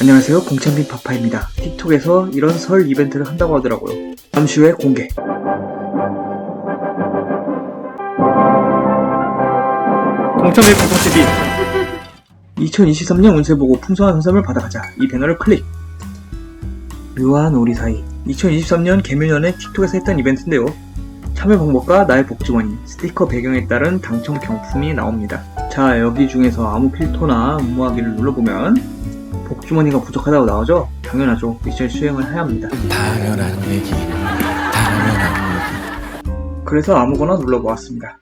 안녕하세요. 공찬빈 파파입니다. 틱톡에서 이런 설 이벤트를 한다고 하더라고요. 잠시 후에 공개. 공찬빈 파파TV. 2023년 운세 보고 풍성한 선선을 받아가자. 이 배너를 클릭. 묘한 우리 사이. 2023년 개묘년에 틱톡에서 했던 이벤트인데요. 참여 방법과 나의 복주머니, 스티커 배경에 따른 당첨 경품이 나옵니다. 자, 여기 중에서 아무 필터나 음모하기를 눌러보면 복주머니가 부족하다고 나오죠? 당연하죠. 미션 수행을 해야 합니다. 당연한 얘기 당연한 그래서 아무거나 눌러보았습니다.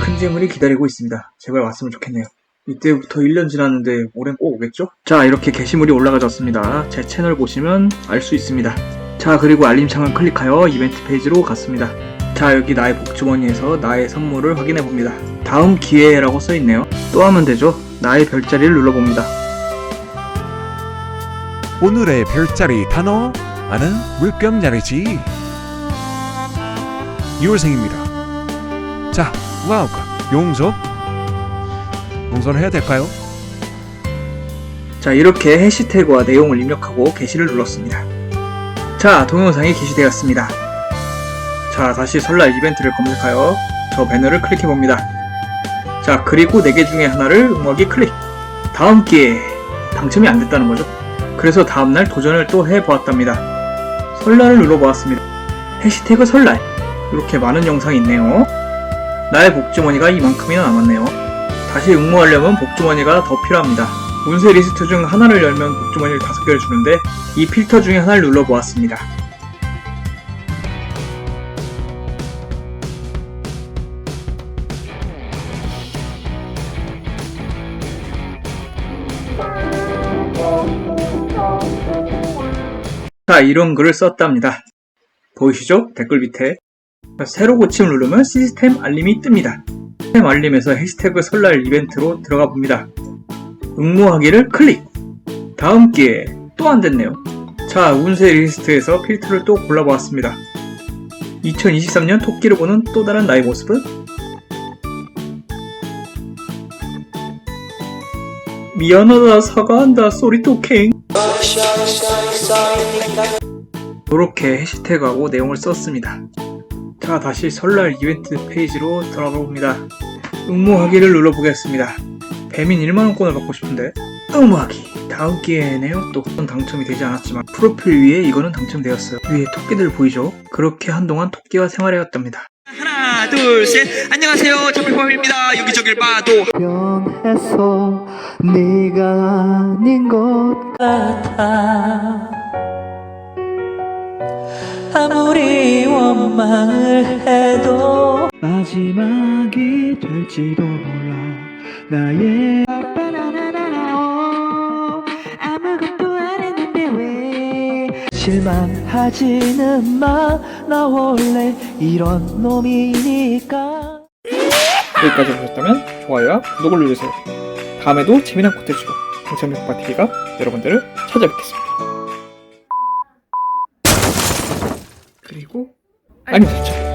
큰 재물이 기다리고 있습니다. 제발 왔으면 좋겠네요. 이때부터 1년 지났는데 올해는 꼭 오겠죠? 자 이렇게 게시물이 올라가졌습니다. 제 채널 보시면 알 수 있습니다. 자 그리고 알림창을 클릭하여 이벤트 페이지로 갔습니다. 자 여기 나의 복주머니에서 나의 선물을 확인해 봅니다. 다음 기회라고 써있네요. 또 하면 되죠. 나의 별자리를 눌러봅니다. 오늘의 별자리 단어는 물병자리지 2월생입니다 자 와우 용서 용서를 해야 될까요? 자 이렇게 해시태그와 내용을 입력하고 게시를 눌렀습니다. 자 동영상이 게시되었습니다. 자 다시 설날 이벤트를 검색하여 저 배너를 클릭해봅니다. 자 그리고 4개 중에 하나를 응모하기 클릭 다음 기회에 당첨이 안 됐다는 거죠. 그래서 다음날 도전을 또 해보았답니다. 설날을 눌러보았습니다. 해시태그 설날 이렇게 많은 영상이 있네요. 나의 복주머니가 이만큼이나 남았네요. 다시 응모하려면 복주머니가 더 필요합니다. 운세 리스트 중 하나를 열면 복주머니를 5개를 주는데 이 필터 중에 하나를 눌러보았습니다. 자, 이런 글을 썼답니다. 보이시죠? 댓글 밑에. 새로 고침을 누르면 시스템 알림이 뜹니다. 시스템 알림에서 해시태그 설날 이벤트로 들어가 봅니다. 응모하기를 클릭! 다음 기회에 또 안 됐네요. 자, 운세 리스트에서 필터를 또 골라보았습니다. 2023년 토끼를 보는 또 다른 나의 모습은? 미안하다, 사과한다, 쏘리토캥. 이렇게 해시태그하고 내용을 썼습니다. 자, 다시 설날 이벤트 페이지로 들어가 봅니다. 응모하기를 눌러보겠습니다. 배민 1만원권을 받고 싶은데 응모하기. 다음 기회네요. 또 당첨이 되지 않았지만 프로필 위에 이거는 당첨되었어요. 위에 토끼들 보이죠? 그렇게 한동안 토끼와 생활해왔답니다. 하나 둘 셋. 안녕하세요. 정글포함입니다. 여기저길 봐도 변해서 네가 아닌 것 같아. 아무리 원망을 해도 마지막이 될지도 몰라. 나의 아무것도 안 했는데 왜? 실망하지는 마. 나 원래 이런 놈이니까. 여기까지 보셨다면 좋아요와 구독을 누르세요. 다음에도 재미난 콘텐츠로 당첨백바 TV가 여러분들을 찾아뵙겠습니다. 그리고 알림 설정